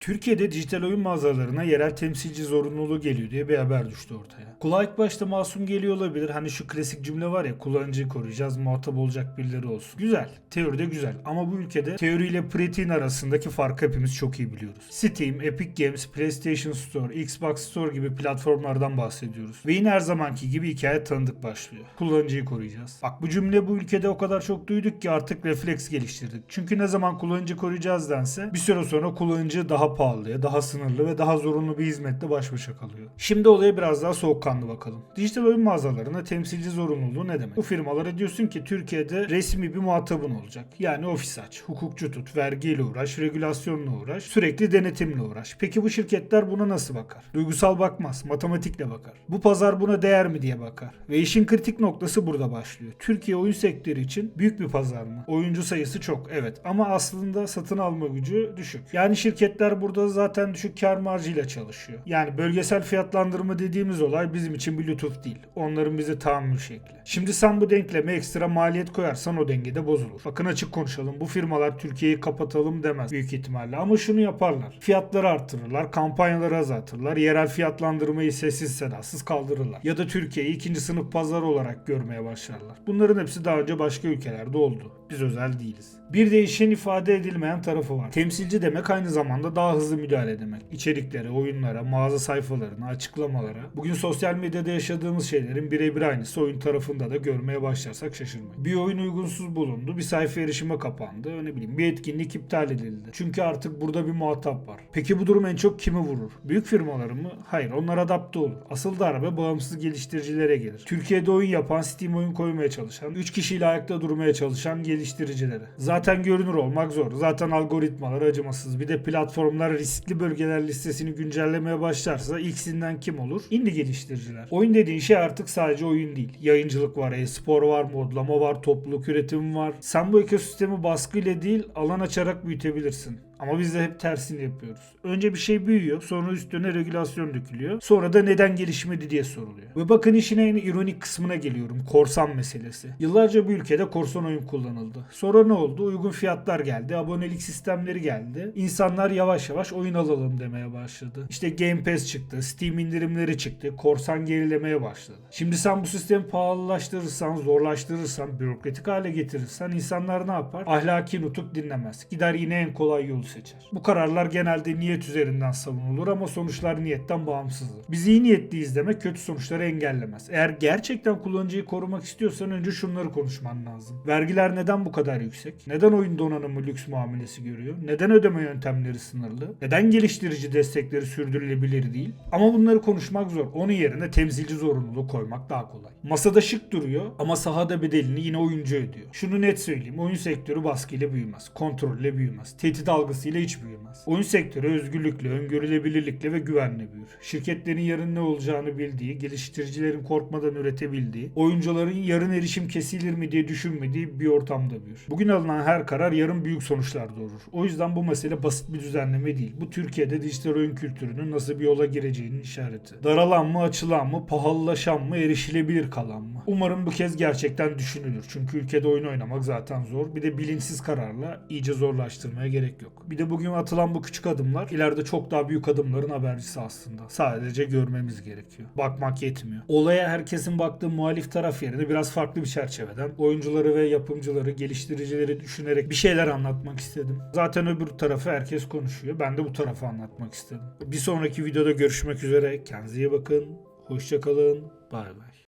Türkiye'de dijital oyun mağazalarına yerel temsilci zorunluluğu geliyor diye bir haber düştü ortaya. Kulağa ilk başta masum geliyor olabilir. Hani şu klasik cümle var ya kullanıcıyı koruyacağız muhatap olacak birileri olsun. Güzel. Teoride güzel. Ama bu ülkede teoriyle pratiğin arasındaki farkı hepimiz çok iyi biliyoruz. Steam, Epic Games, PlayStation Store, Xbox Store gibi platformlardan bahsediyoruz. Ve yine her zamanki gibi hikaye tanıdık başlıyor. Kullanıcıyı koruyacağız. Bak bu cümle bu ülkede o kadar çok duyduk ki artık refleks geliştirdik. Çünkü ne zaman kullanıcı koruyacağız dense bir süre sonra kullanıcı daha pahalıya, daha sınırlı ve daha zorunlu bir hizmetle baş başa kalıyor. Şimdi olaya biraz daha soğukkanlı bakalım. Dijital oyun mağazalarına temsilci zorunluluğu ne demek? Bu firmalara diyorsun ki Türkiye'de resmi bir muhatabın olacak. Yani ofis aç, hukukçu tut, vergiyle uğraş, regülasyonla uğraş, sürekli denetimle uğraş. Peki bu şirketler buna nasıl bakar? Duygusal bakmaz, matematikle bakar. Bu pazar buna değer mi diye bakar. Ve işin kritik noktası burada başlıyor. Türkiye oyun sektörü için büyük bir pazar mı? Oyuncu sayısı çok evet ama aslında satın alma gücü düşük. Yani şirketler burada zaten düşük kar marjıyla çalışıyor. Yani bölgesel fiyatlandırma dediğimiz olay bizim için bir lütuf değil. Onların bize tahammül şekli. Şimdi sen bu denkleme ekstra maliyet koyarsan o dengede bozulur. Bakın açık konuşalım. Bu firmalar Türkiye'yi kapatalım demez büyük ihtimalle. Ama şunu yaparlar. Fiyatları arttırırlar, kampanyaları azaltırlar, yerel fiyatlandırmayı sessiz sedasız kaldırırlar. Ya da Türkiye'yi ikinci sınıf pazar olarak görmeye başlarlar. Bunların hepsi daha önce başka ülkelerde oldu. Biz özel değiliz. Bir değişen ifade edilmeyen tarafı var. Temsilci demek aynı zamanda daha hızlı müdahale demek. İçeriklere, oyunlara, mağaza sayfalarına, açıklamalara. Bugün sosyal medyada yaşadığımız şeylerin birebir aynısı oyun tarafında da görmeye başlarsak şaşırmayın. Bir oyun uygunsuz bulundu, bir sayfa erişime kapandı, ne bileyim bir etkinlik iptal edildi. Çünkü artık burada bir muhatap var. Peki bu durum en çok kimi vurur? Büyük firmaları mı? Hayır, onlar adapte olur. Asıl darbe bağımsız geliştiricilere gelir. Türkiye'de oyun yapan, Steam oyun koymaya çalışan, 3 kişiyle ayakta durmaya çalışan geliştiricilere. Zaten görünür olmak zor. Zaten algoritmalar acımasız. Bir de platformlar riskli bölgeler listesini güncellemeye başlarsa ilksinden kim olur? Indie geliştiriciler. Oyun dediğin şey artık sadece oyun değil. Yayıncılık var, e-spor var, modlama var, topluluk üretimi var. Sen bu ekosistemi baskıyla değil alan açarak büyütebilirsin. Ama biz de hep tersini yapıyoruz. Önce bir şey büyüyor, sonra üstüne regülasyon dökülüyor. Sonra da neden gelişmedi diye soruluyor. Ve bakın işin en ironik kısmına geliyorum. Korsan meselesi. Yıllarca bu ülkede korsan oyun kullanıldı. Sonra ne oldu? Uygun fiyatlar geldi, abonelik sistemleri geldi. İnsanlar yavaş yavaş oyun alalım demeye başladı. İşte Game Pass çıktı, Steam indirimleri çıktı, korsan gerilemeye başladı. Şimdi sen bu sistemi pahalılaştırırsan, zorlaştırırsan, bürokratik hale getirirsen insanlar ne yapar? Ahlaki nutuk dinlemez. Gider yine en kolay yolu seçer. Bu kararlar genelde niyet üzerinden savunulur ama sonuçlar niyetten bağımsızdır. Biz iyi niyetliyiz demek kötü sonuçları engellemez. Eğer gerçekten kullanıcıyı korumak istiyorsan önce şunları konuşman lazım. Vergiler neden bu kadar yüksek? Neden oyun donanımı lüks muamelesi görüyor? Neden ödeme yöntemleri sınırlı? Neden geliştirici destekleri sürdürülebilir değil? Ama bunları konuşmak zor. Onun yerine temsilci zorunluluğu koymak daha kolay. Masada şık duruyor ama sahada bedelini yine oyuncu ödüyor. Şunu net söyleyeyim. Oyun sektörü baskıyla büyümez. Kontrolle büyümez. Tehdit algısıyla hiç büyümez. Oyun sektörü özgürlükle, öngörülebilirlikle ve güvenle büyür. Şirketlerin yarın ne olacağını bildiği, geliştiricilerin korkmadan üretebildiği, oyuncuların yarın erişim kesilir mi diye düşünmediği bir ortamda büyür. Bugün alınan her karar yarın büyük sonuçlar doğurur. O yüzden bu mesele basit bir düzenleme değil. Bu Türkiye'de dijital oyun kültürünün nasıl bir yola gireceğinin işareti. Daralan mı, açılan mı, pahalılaşan mı, erişilebilir kalan mı? Umarım bu kez gerçekten düşünülür. Çünkü ülkede oyun oynamak zaten zor. Bir de bilinçsiz kararla iyice zorlaştırmaya gerek yok. Bir de bugün atılan bu küçük adımlar ileride çok daha büyük adımların habercisi aslında. Sadece görmemiz gerekiyor. Bakmak yetmiyor. Olaya herkesin baktığı muhalif taraf yerine biraz farklı bir çerçeveden oyuncuları ve yapımcıları, geliştiricileri düşünerek bir şeyler anlatmak istedim. Zaten öbür tarafı herkes konuşuyor. Ben de bu tarafı anlatmak istedim. Bir sonraki videoda görüşmek üzere. Kendinize iyi bakın. Hoşçakalın. Bay bay.